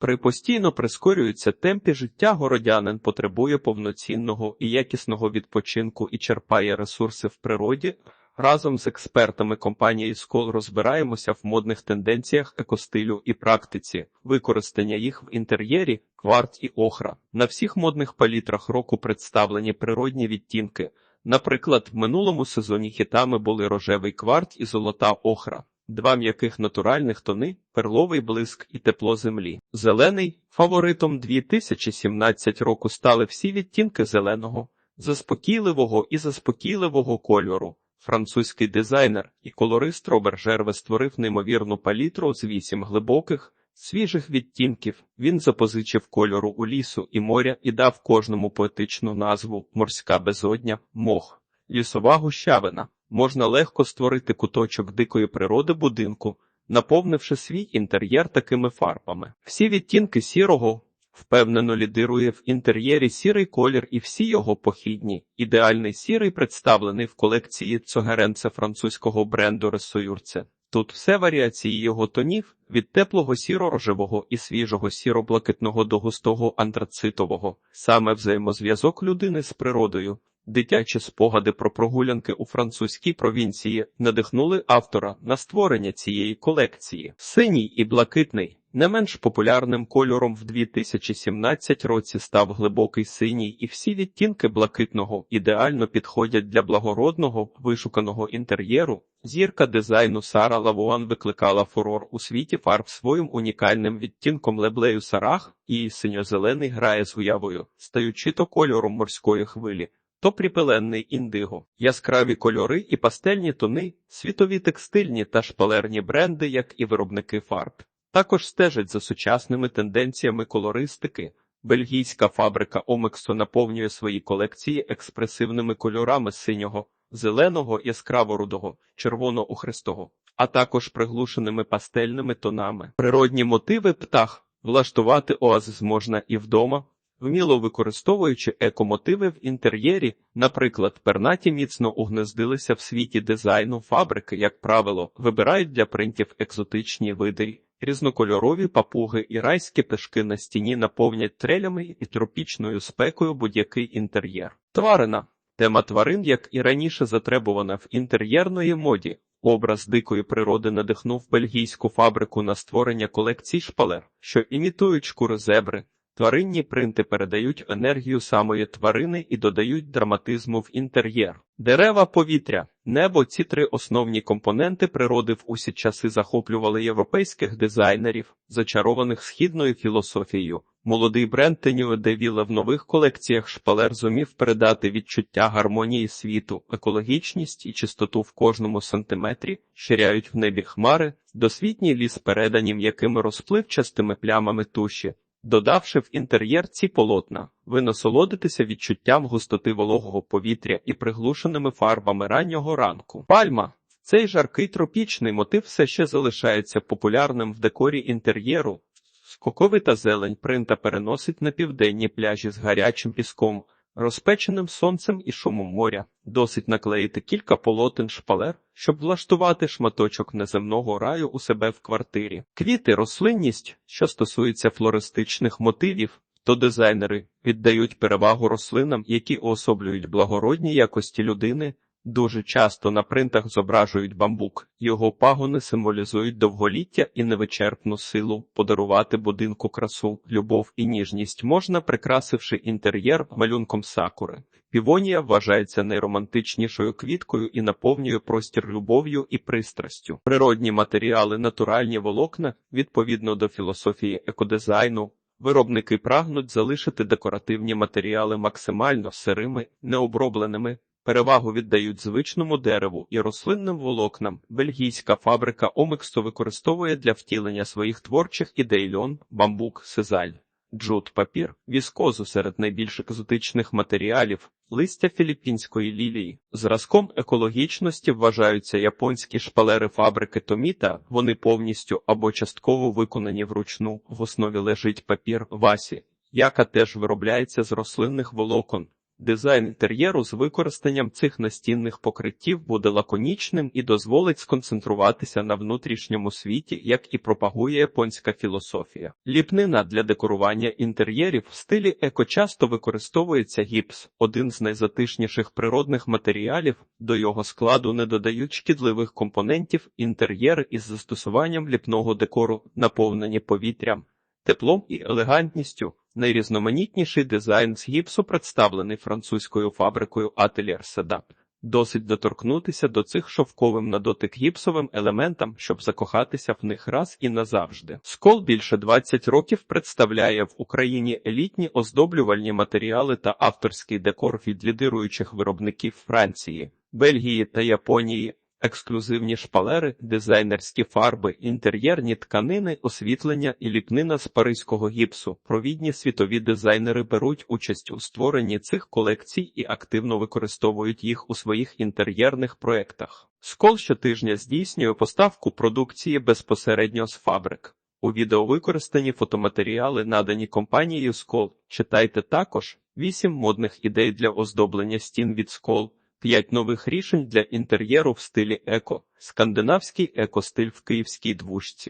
При постійно прискорюються темпі життя городянин потребує повноцінного і якісного відпочинку і черпає ресурси в природі. Разом з експертами компанії Скол розбираємося в модних тенденціях екостилю і практиці, використання їх в інтер'єрі, кварт і охра. На всіх модних палітрах року представлені природні відтінки. Наприклад, в минулому сезоні хітами були рожевий кварт і золота охра. Два м'яких натуральних тони, перловий блиск і тепло землі. Зелений фаворитом 2017 року стали всі відтінки зеленого, заспокійливого і заспокійливого кольору. Французький дизайнер і колорист Робер Жерве створив неймовірну палітру з вісім глибоких, свіжих відтінків. Він запозичив кольору у лісу і моря і дав кожному поетичну назву морська безодня, мох, лісова гущавина. Можна легко створити куточок дикої природи будинку, наповнивши свій інтер'єр такими фарбами. Всі відтінки сірого впевнено лідирує в інтер'єрі сірий колір і всі його похідні. Ідеальний сірий представлений в колекції цогеренце французького бренду Ресоюрце. Тут все варіації його тонів від теплого сіро-рожевого і свіжого сіро-блакитного до густого антрацитового, саме взаємозв'язок людини з природою. Дитячі спогади про прогулянки у французькій провінції надихнули автора на створення цієї колекції. Синій і блакитний не менш популярним кольором в 2017 році став глибокий синій, і всі відтінки блакитного ідеально підходять для благородного вишуканого інтер'єру. Зірка дизайну Сара Лавуан викликала фурор у світі фарб своїм унікальним відтінком леблею Сарах, і синьо-зелений грає з уявою, стаючи то кольором морської хвилі то припеленний індиго, яскраві кольори і пастельні тони, світові текстильні та шпалерні бренди, як і виробники фарб. Також стежать за сучасними тенденціями колористики. Бельгійська фабрика Омексо наповнює свої колекції експресивними кольорами синього, зеленого, яскраво-рудого, червоно-охристого, а також приглушеними пастельними тонами. Природні мотиви птах влаштувати оазис можна і вдома, вміло використовуючи екомотиви в інтер'єрі, наприклад, пернаті міцно угнездилися в світі дизайну фабрики, як правило, вибирають для принтів екзотичні види. Різнокольорові папуги і райські пташки на стіні наповнять трелями і тропічною спекою будь-який інтер'єр. Тварина тема тварин, як і раніше затребувана в інтер'єрної моді. Образ дикої природи надихнув бельгійську фабрику на створення колекцій шпалер, що імітують шкури зебри, Тваринні принти передають енергію самої тварини і додають драматизму в інтер'єр. Дерева, повітря, небо ці три основні компоненти природи в усі часи захоплювали європейських дизайнерів, зачарованих східною філософією. Молодий бренд Тенюе Девіла в нових колекціях шпалер зумів передати відчуття гармонії світу, екологічність і чистоту в кожному сантиметрі, щиряють в небі хмари, досвітній ліс передані м'якими розпливчастими плямами туші. Додавши в інтер'єр ці полотна, ви насолодитеся відчуттям густоти вологого повітря і приглушеними фарбами раннього ранку. Пальма цей жаркий тропічний мотив все ще залишається популярним в декорі інтер'єру. Скоковита зелень принта переносить на південні пляжі з гарячим піском розпеченим сонцем і шумом моря. Досить наклеїти кілька полотен шпалер, щоб влаштувати шматочок неземного раю у себе в квартирі. Квіти, рослинність, що стосується флористичних мотивів, то дизайнери віддають перевагу рослинам, які уособлюють благородні якості людини. Дуже часто на принтах зображують бамбук, його пагони символізують довголіття і невичерпну силу подарувати будинку красу, любов і ніжність можна, прикрасивши інтер'єр малюнком сакури. Півонія вважається найромантичнішою квіткою і наповнює простір любов'ю і пристрастю. Природні матеріали, натуральні волокна, відповідно до філософії екодизайну. Виробники прагнуть залишити декоративні матеріали максимально сирими, необробленими. Перевагу віддають звичному дереву і рослинним волокнам. Бельгійська фабрика Омексо використовує для втілення своїх творчих ідей льон, бамбук, сизаль, джут, папір, віскозу серед найбільш екзотичних матеріалів, листя філіппінської лілії. Зразком екологічності вважаються японські шпалери фабрики Томіта. Вони повністю або частково виконані вручну. В основі лежить папір васі, яка теж виробляється з рослинних волокон. Дизайн інтер'єру з використанням цих настінних покриттів буде лаконічним і дозволить сконцентруватися на внутрішньому світі, як і пропагує японська філософія. Ліпнина для декорування інтер'єрів в стилі еко часто використовується гіпс, один з найзатишніших природних матеріалів. До його складу не додають шкідливих компонентів інтер'єри із застосуванням ліпного декору, наповнені повітрям, теплом і елегантністю. Найрізноманітніший дизайн з гіпсу представлений французькою фабрикою Atelier Sedap. Досить доторкнутися до цих шовковим на дотик гіпсовим елементам, щоб закохатися в них раз і назавжди. Скол більше 20 років представляє в Україні елітні оздоблювальні матеріали та авторський декор від лідируючих виробників Франції, Бельгії та Японії. Ексклюзивні шпалери, дизайнерські фарби, інтер'єрні тканини, освітлення і ліпнина з паризького гіпсу. Провідні світові дизайнери беруть участь у створенні цих колекцій і активно використовують їх у своїх інтер'єрних проєктах. Скол щотижня здійснює поставку продукції безпосередньо з фабрик. У відео використані фотоматеріали, надані компанією Скол. Читайте також 8 модних ідей для оздоблення стін від Скол. П'ять нових рішень для інтер'єру в стилі еко, скандинавський еко-стиль в київській двушці.